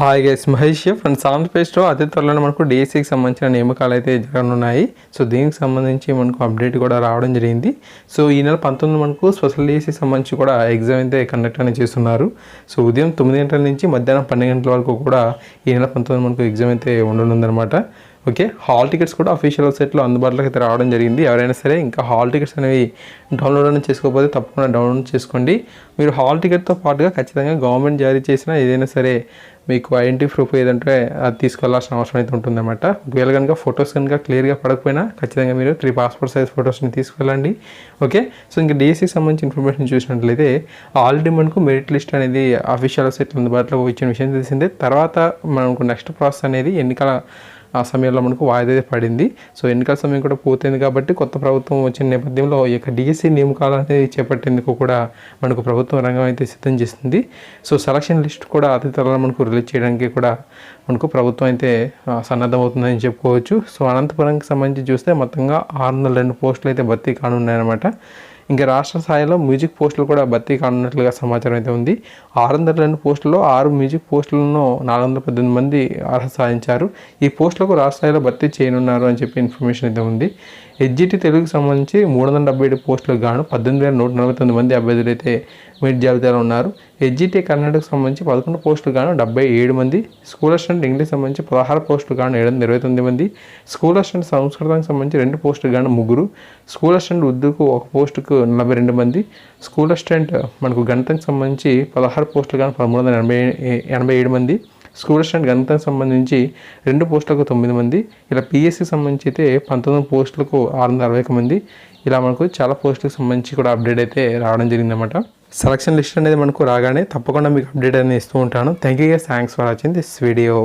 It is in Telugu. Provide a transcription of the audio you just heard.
హాయ్ గైస్ మహేష్ ఫ్రెండ్స్ ఆంధ్రప్రదేశ్లో అతి త్వరలో మనకు డిఎస్సికి సంబంధించిన నియామకాలు అయితే జరగనున్నాయి. సో దీనికి సంబంధించి మనకు అప్డేట్ కూడా రావడం జరిగింది. సో ఈ నెల పంతొమ్మిది మనకు స్పెషల్ డిఎస్సికి సంబంధించి కూడా ఎగ్జామ్ అయితే కండక్ట్ అనేది చేస్తున్నారు. సో ఉదయం తొమ్మిది గంటల నుంచి మధ్యాహ్నం పన్నెండు గంటల వరకు కూడా ఈ నెల పంతొమ్మిది మనకు ఎగ్జామ్ అయితే ఉండనుందనమాట ఓకే? హాల్ టికెట్స్ కూడా అఫీషియల్ వెబ్సైట్లో అందుబాటులోకి అయితే రావడం జరిగింది. ఎవరైనా సరే ఇంకా హాల్ టికెట్స్ అనేవి డౌన్లోడ్ అని చేసుకోకపోతే తప్పకుండా డౌన్లోడ్ చేసుకోండి. మీరు హాల్ టికెట్తో పాటుగా ఖచ్చితంగా గవర్నమెంట్ జారీ చేసిన ఏదైనా సరే మీకు ఐడెంటిటీ ప్రూఫ్ ఏదంటే అది తీసుకెళ్ళాల్సిన అవసరం అయితే ఉంటుందన్నమాట. ఒకవేళ కనుక ఫొటోస్ కనుక క్లియర్గా పడకపోయినా ఖచ్చితంగా మీరు త్రీ పాస్పోర్ట్ సైజ్ ఫొటోస్ని తీసుకెళ్ళండి. ఓకే? సో ఇంకా డిఎస్సికి సంబంధించిన ఇన్ఫర్మేషన్ చూసినట్లయితే ఆల్రెడీ మనకు మెరిట్ లిస్ట్ అనేది అఫీషియల్ వెబ్సైట్ అందుబాటులో వచ్చిన విషయం తెలిసిందే. తర్వాత మనకు నెక్స్ట్ ప్రాసెస్ అనేది ఎన్నికల ఆ సమయంలో మనకు వాయిదా పడింది. సో ఎన్నికల సమయం కూడా పూర్తయింది కాబట్టి కొత్త ప్రభుత్వం వచ్చిన నేపథ్యంలో ఈ యొక్క డిఎస్సి నియమకాలు అనేది చేపట్టేందుకు కూడా మనకు ప్రభుత్వం రంగం అయితే సిద్ధం చేసింది. సో సెలక్షన్ లిస్ట్ కూడా అతి త్వరలో మనకు రిలీజ్ చేయడానికి కూడా మనకు ప్రభుత్వం అయితే సన్నద్ధమవుతుందని చెప్పుకోవచ్చు. సో అనంతపురంకి సంబంధించి చూస్తే మొత్తంగా ఆరు వందల రెండు పోస్టులు అయితే భర్తీ కానున్నాయన్నమాట. ఇంకా రాష్ట్ర స్థాయిలో మ్యూజిక్ పోస్టులు కూడా భర్తీ కానున్నట్లుగా సమాచారం అయితే ఉంది. ఆరు వందల రెండు పోస్టుల్లో ఆరు మ్యూజిక్ పోస్టులను నాలుగు వందల పద్దెనిమిది మంది అర్హత సాధించారు. ఈ పోస్టులకు రాష్ట్ర స్థాయిలో భర్తీ చేయనున్నారు అని చెప్పి ఇన్ఫర్మేషన్ అయితే ఉంది. హెచ్జిటి తెలుగుకి సంబంధించి మూడు వందల డెబ్బై ఏడు పోస్టులకు గాను పద్దెనిమిది వేల నూట నలభై తొమ్మిది మంది అభ్యర్థులు అయితే మెరిట్ జాబితాలో ఉన్నారు. హెచ్జిటి కర్ణాటకకు సంబంధించి పదకొండు పోస్టులు గాను డెబ్బై ఏడు మంది స్కూల్ అసిస్టెంట్ ఇంగ్లీష్ సంబంధించి పదహారు పోస్టులు గాను ఏడు వందల ఇరవై తొమ్మిది మంది స్కూల్ అసిస్టెంట్ సంస్కృతానికి సంబంధించి రెండు పోస్టులు గాను ముగ్గురు స్కూల్ అసిస్టెంట్ ఉర్దూకు ఒక పోస్టుకు నలభై రెండు మంది. స్కూల్ అసిస్టెంట్ మనకు గణితానికి సంబంధించి పదహారు పోస్టులు కానీ పదమూడు వందల ఎనభై ఎనభై ఏడు మంది. స్కూల్ అసిస్టెంట్ గణితానికి సంబంధించి రెండు పోస్టులకు తొమ్మిది మంది. ఇలా పిఎస్సికి సంబంధించి అయితే పంతొమ్మిది పోస్టులకు ఆరు వందల అరవై ఒక మంది. ఇలా మనకు చాలా పోస్టులకు సంబంధించి కూడా అప్డేట్ అయితే రావడం జరిగిందన్నమాట. సెలక్షన్ లిస్ట్ అనేది మనకు రాగానే తప్పకుండా మీకు అప్డేట్ అనేది ఇస్తూ ఉంటాను. Thank you thanks for watching this video